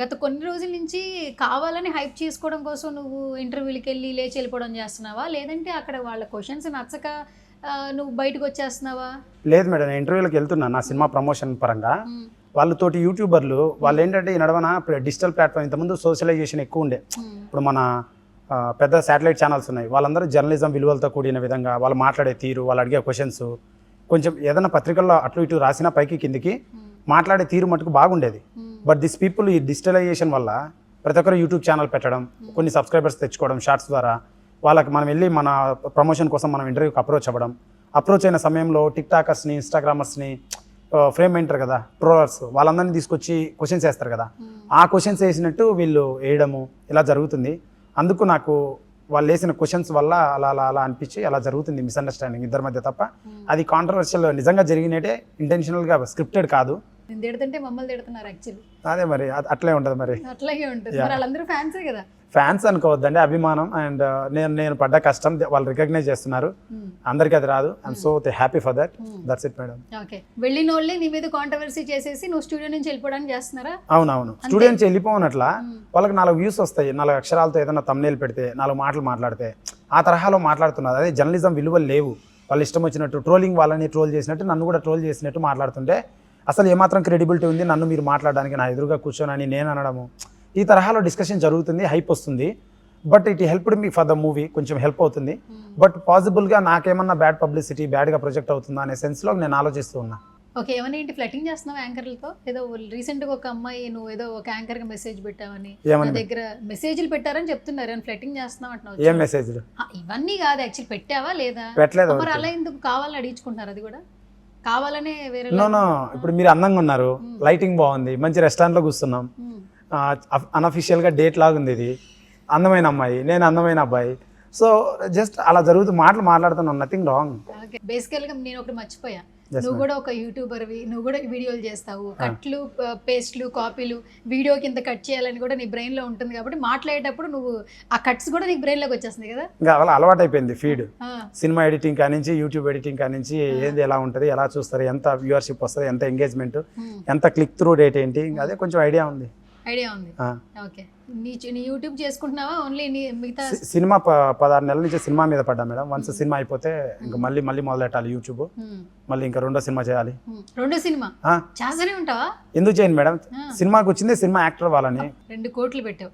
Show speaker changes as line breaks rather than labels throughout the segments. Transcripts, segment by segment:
గత కొన్ని రోజుల నుంచి కావాలని హైప్ చేసుకోవడం కోసం నువ్వు ఇంటర్వ్యూలకి వెళ్ళి లేచి వెళ్ళిపోవడం చేస్తున్నావా? లేదంటే అక్కడ వాళ్ళ క్వశ్చన్స్ నచ్చక నువ్వు బయటకు వచ్చేస్తున్నావా?
లేదు మేడం నేను ఇంటర్వ్యూలకు వెళ్తున్నా నా సినిమా ప్రమోషన్ పరంగా. వాళ్ళతోటి యూట్యూబర్లు వాళ్ళు ఏంటంటే ఈ నడవన డిజిటల్ ప్లాట్ఫామ్ ఇంతకుముందు సోషలైజేషన్ ఎక్కువ ఉండే. ఇప్పుడు మన పెద్ద శాటిలైట్ ఛానల్స్ ఉన్నాయి. వాళ్ళందరూ జర్నలిజం విలువలతో కూడిన విధంగా వాళ్ళు మాట్లాడే తీరు వాళ్ళు అడిగే క్వశ్చన్స్ కొంచెం ఏదైనా పత్రికల్లో అటు ఇటు రాసినా పైకి కిందికి మాట్లాడే తీరు మటుకు బాగుండేది. బట్ దిస్ పీపుల్ ఈ డిజిటలైజేషన్ వల్ల ప్రతి ఒక్కరు యూట్యూబ్ ఛానల్ పెట్టడం కొన్ని సబ్స్క్రైబర్స్ తెచ్చుకోవడం షార్ట్స్ ద్వారా వాళ్ళకి మనం వెళ్ళి మన ప్రమోషన్ కోసం మనం ఇంటర్వ్యూకి అప్రోచ్ అవ్వడం. అప్రోచ్ అయిన సమయంలో టిక్ టాకర్స్ని ఇన్స్టాగ్రామర్స్ని ఫ్రేమ్ ఏంటారు కదా ట్రోలర్స్ వాళ్ళందరినీ తీసుకొచ్చి క్వశ్చన్స్ వేస్తారు కదా.
ఉమ్.
ఆ క్వశ్చన్స్ వేసినట్టు వీళ్ళు వేయడము ఇలా జరుగుతుంది. అందుకు నాకు వాళ్ళు వేసిన క్వశ్చన్స్ వల్ల అలా అలా అలా అనిపించి అలా జరుగుతుంది మిస్అండర్స్టాండింగ్ ఇద్దరి మధ్య తప్ప. అది కాంట్రవర్షియల్ నిజంగా జరిగినట్టే ఇంటెన్షనల్గా స్క్రిప్టెడ్ కాదు.
నేను తిడుతుంటే మమ్మల్ని తిడుతున్నారు యాక్చువల్లీ
అదే మరి అట్లే ఉంటుంది మరి.
అట్లాగే ఉంటుంది. మరి వాళ్ళందరూ ఫ్యాన్సే కదా?
ఫ్యాన్స్ అనుకోవద్దండి అభిమానం. అండ్ నేను నేను పడ్డ కష్టం వాళ్ళు రికగ్నైజ్ చేస్తున్నారు.
ఉమ్,
అందరికీ అది రాదు. And so happy for that
Hmm.
That's it madam
okay వెళ్ళిన వాళ్ళే నీ మీద కాంట్రవర్సీ చేసేసి నువ్వు స్టూడియో నుంచి వెళ్ళిపోవడానికి చేస్తున్నారా?
అవునవును. స్టూడెంట్స్ వెళ్ళిపోనట్లా
ఉమ్,
వాళ్ళకి నాలుగు వ్యూస్ వస్తాయి. నాలుగు అక్షరాలతో ఏదైనా తమ్నేలు పెడితే నాలుగు మాటలు మాట్లాడితే ఆ తరహాలో మాట్లాడుతున్నారు. అదే జర్నలిజం విలువలు లేవు. వాళ్ళు ఇష్టం వచ్చినట్టు ట్రోలింగ్ వాళ్ళని ట్రోల్ చేసినట్టు నన్ను కూడా ట్రోల్ చేసినట్టు మాట్లాడుతుంటే అసలు ఏమాత్రం క్రెడిబిలిటీ ఉంది? నన్ను మీరు మాట్లాడడానికి నా ఎదురుగా కూర్చొని నేను అనడము. ఈ తరహాలో డిస్కషన్ జరుగుతుంది హైప్ వస్తుంది. But it helped me for the movie కొంచెం హెల్ప్ అవుతుంది.
ఉమ్.
బట్ పాసిబుల్గా నాకేమన్నా బ్యాడ్ పబ్లిసిటీ బ్యాడ్గా ప్రొజెక్ట్ అవుతుందా అనే సెన్స్లో నేను ఆలోచిస్తూ ఉన్నా.
ఓకే ఏమన్నా ఏంటి? ఫ్లటింగ్ చేస్తున్నావు యాంకర్లతో? ఏదో రీసెంట్గా ఒక అమ్మాయి నువ్వు ఏదో ఒక యాంకర్గా మెసేజ్ పెట్టావని నా
ఏమని?
దగ్గర మెసేజ్లు పెట్టారని చెప్తున్నారు. ఏమైనా ఫ్లటింగ్ చేస్తున్నావు అంటున్నావు?
ఏం మెసేజ్
ఇవన్నీ కాదు యాక్చువల్ పెట్టావా లేదా?
పెట్టలేదు
మరి అలా ఎందుకు కావాలని అడిగించుకుంటున్నారు అది కూడా? కావాలనే వేరే
నో నో ఇప్పుడు మీరు అందంగా ఉన్నారు. లైటింగ్ బాగుంది. మంచి రెస్టారెంట్లో కూర్చున్నాం. అన్అఫిషియల్గా డేట్ లాగా ఉంది ఇది. అందమైన అమ్మాయి. నేను అందమైన అబ్బాయి. సో జస్ట్ అలా జరుగుతూ మాటలు మాట్లాడుతున్నాం నథింగ్ రాంగ్
ఓకే బేసికల్గా నేను ఒకటి మర్చిపోయా. నువ్వు. కూడా ఒక యూట్యూబర్వి నువ్వు కూడా వీడియోలు చేస్తావు. కట్లు పేస్ట్లు కాపీలు వీడియో కింద కట్ చేయాలని కూడా నీ బ్రెయిన్లో ఉంటుంది కాబట్టి మాట్లాడేటప్పుడు నువ్వు ఆ కట్స్ కూడా నీకు బ్రెయిన్లోకి వచ్చేస్తుంది కదా?
ఇంకా అలా అలవాటు అయిపోయింది ఫీడ్ సినిమా ఎడిటింగ్ కానించి యూట్యూబ్ ఎడిటింగ్ కానించి ఏది ఎలా ఉంటుంది ఎలా చూస్తారు ఎంత వ్యూవర్షిప్ వస్తుంది ఎంత ఎంగేజ్మెంట్
ఉమ్,
ఎంత క్లిక్ త్రూ డేట్ ఏంటి అదే కొంచెం ఐడియా ఉంది.
ఐడియా ఉంది. ఓకే. నీ యూట్యూబ్ చేసుకుంటున్నావా? ఓన్లీ నీ మిగతా
సినిమా పదహారు నెలల నుంచి సినిమా మీద పడ్డా మేడం. వన్స్ సినిమా అయిపోతే ఇంకా మళ్ళీ మళ్ళీ మొదలెట్టాలి యూట్యూబ్. మళ్ళీ ఇంకా రెండో సినిమా చేయాలి.
రెండో సినిమా? చేస్తూనే ఉంటావా?
ఎందుకు చేయను మేడం? సినిమాకి వచ్చింది సినిమా యాక్టర్ వాళ్ళని.
రెండు కోట్లు పెట్టావు.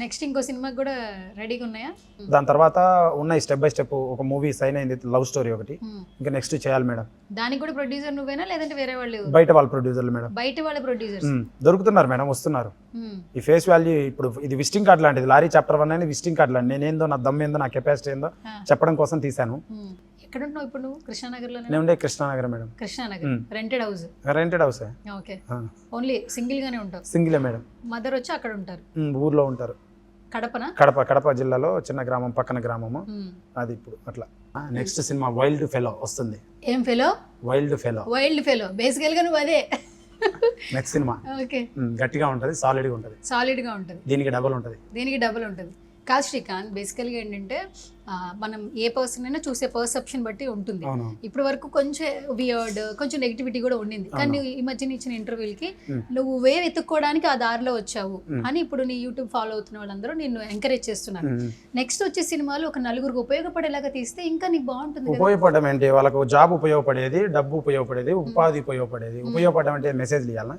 నెక్స్ట్ ఇంకో సినిమాకి కూడా రెడీగా ఉన్నాయా?
దాని తర్వాత ఉన్నాయి స్టెప్ బై స్టెప్ ఒక మూవీ సైన్ అయింది లవ్ స్టోరీ ఒకటి. ఇంకా నెక్స్ట్ చేయాలి మేడం.
దానికి కూడా ప్రొడ్యూసర్ నువ్వేనా లేదంటే వేరే వాళ్ళు?
బయట వాళ్ళ ప్రొడ్యూసర్లు మేడం.
బయట వాళ్ళ ప్రొడ్యూసర్స్?
మ్, దొరుకుతున్నారు మేడం వస్తున్నారు. ఈ ఫేస్ వాల్యూ ఇప్పుడు ఇది విజిటింగ్ కార్డ్ లాంటిది లారీ చాప్టర్ వన్ అనేది విజిటింగ్ కార్డ్ లాంటి నేనేందో నా దమ్ ఏందో నా కెపాసిటీ ఏందో చెప్పడం కోసం తీశాను.
ఎక్కడ ఉంటున్నావు ఇప్పుడు నువ్వు? కృష్ణానగర్లోనే
నేను ఉండే Krishnanagar madam.
Krishnanagar. Rented house
rented house
okay. Only single గానే ఉంటావు?
సింగిలే మేడం.
మదర్ వచ్చి అక్కడ ఉంటారు?
ఊర్లో ఉంటారు.
కడపనా?
కడప కడప జిల్లాలో చిన్న గ్రామం పక్కన గ్రామము. అది ఇప్పుడు అట్లా. నెక్స్ట్ సినిమా వైల్డ్ ఫెలో వస్తుంది.
ఏం fellow
wild fellow
wild fellow బేసికల్గా నువ్వు అదే.
Next cinema.
ఓకే.
గట్టిగా ఉంటుంది సాలిడ్గా ఉంటుంది.
సాలిడ్గా ఉంటుంది.
దీనికి డబల్ ఉంటుంది.
దీనికి డబుల్ ఉంటుంది. కాదు శ్రీకాంత్ బేసికల్గా ఏంటంటే మనం ఏ పర్సన్ అయినా చూసే పర్సెప్షన్ బట్టి ఉంటుంది. ఇప్పటి వరకు కొంచెం వియర్డ్ కొంచెం నెగిటివిటీ కూడా ఉండింది. కానీ ఈ మధ్యన ఇచ్చిన ఇంటర్వ్యూలకి. నువ్వు వే వెతుక్కోవడానికి ఆ దారిలో వచ్చావు. అని ఇప్పుడు నీ యూట్యూబ్ ఫాలో అవుతున్న వాళ్ళందరూ నిన్ను ఎంకరేజ్ చేస్తున్నారు.
మ్.
నెక్స్ట్ వచ్చే సినిమాలు ఒక నలుగురికి ఉపయోగపడేలాగా తీస్తే ఇంకా నీకు బాగుంటుంది
ఉపయోగపడడం ఏంటి? వాళ్ళకు జాబ్ ఉపయోగపడేది డబ్బు ఉపయోగపడేది ఉపాధి ఉపయోగపడేది. ఉపయోగపడడం అంటే మెసేజ్ ఇవ్వాలా.